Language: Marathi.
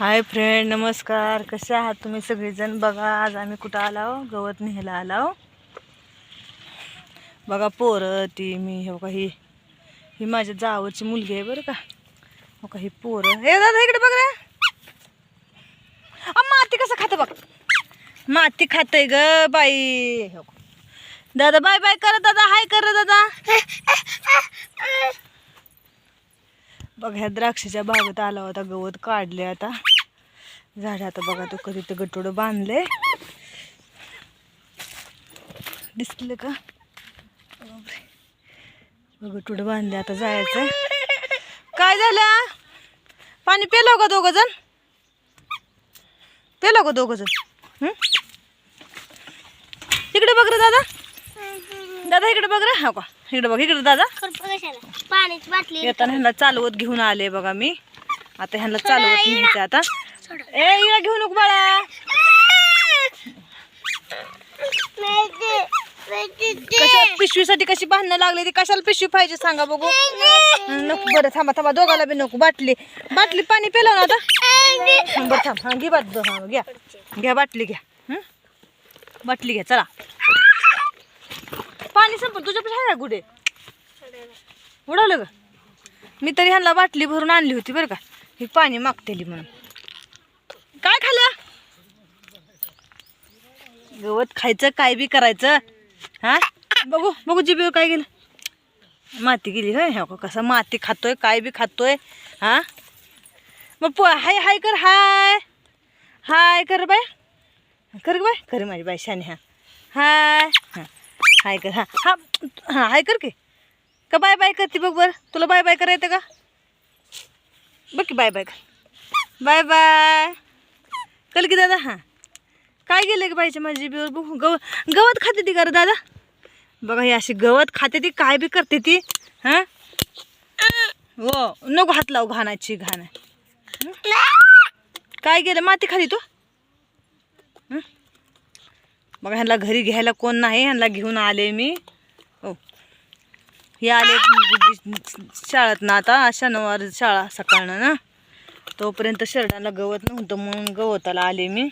हाय फ्रेंड नमस्कार. कसे आहात तुम्ही सगळेजण? बघा आज आम्ही कुठं आलाव हो? गवत न्यायला आलाव हो. बघा पोरं ती मी हो का ही ही माझ्या जावची मुलगी आहे बरं का. हो का ही पोरं. हे दादा इकडे बघ रे. माती कसं खातं बघ? माती खातंय ग बाई. हो दादा बाय बाय कर दादा हाय कर दादा. बघ ह्या द्राक्षाच्या बागेत आला होता गवत काढले आता. झाड आता बघा तो कधी ते गटोडं बांधले दिसलं का? गटोडं बांधले आता जायचं. काय झालं? पाणी पेलो का दोघं जण? पेलो का दोघं जण? हं? इकडे बघ रे दादा. दादा इकडे बघ रे. हो का? इकडे बघ इकडे दादा. येताना ह्यांना चालवत घेऊन आले बघा मी. आता ह्यांना चालवत न्यायचं आता. ए इळा घेऊ नको बाळा. कशा पिशवीसाठी कशी भांडणं लागली ती? कशाला पिशवी पाहिजे सांगा बघू. नको बरं थांबा थांबा. दोघाला बी नको बाटली. बाटली पाणी पिलं ना आता? बरं थांब. हा घे बाट हा घ्या. घ्या बाटली घ्या. हं? बाटली घ्या चला. पाणी संपलं. तुझ्यापाशी आहे का गुडे उडवलं का? मी तरी ह्यांना बाटली भरून आणली होती बरं का. ही पाणी मागतेली म्हणून. काय खाल्लं? गवत खायचं काय बी करायचं. हा? बघू बघू जिबीवर काय गेलं. माती गेली होय हो का कसं माती खातोय काय बी खातोय. हा? मग प हाय हाय कर हाय. हाय कर बाय कर बाय कर माझी बाय शाने हा. हाय. हां. हाय कर हां. हा हा हाय कर की. का बाय बाय करते बघ बरं? तुला बाय बाय करायचं का? बघ की बाय बाय बाय बाय. कल की दादा हां. काय गेलं की बाईच्या माझी बिवर बघू गव गवत खाते ती का दादा? बघा ही अशी गवत खाते ती काय बी करते ती हां? हो नको हात लावू घाणाची घाण. काय गेलं? माती खाली तू? बघा ह्यांना घरी घ्यायला कोण नाही ह्यांना घेऊन आले मी. हो. हे आले शाळेत ना आता शनिवार शाळा सकाळनं ना. तोपर्यंत शर्टाला गवत नव्हतं म्हणून गवताला आले मी.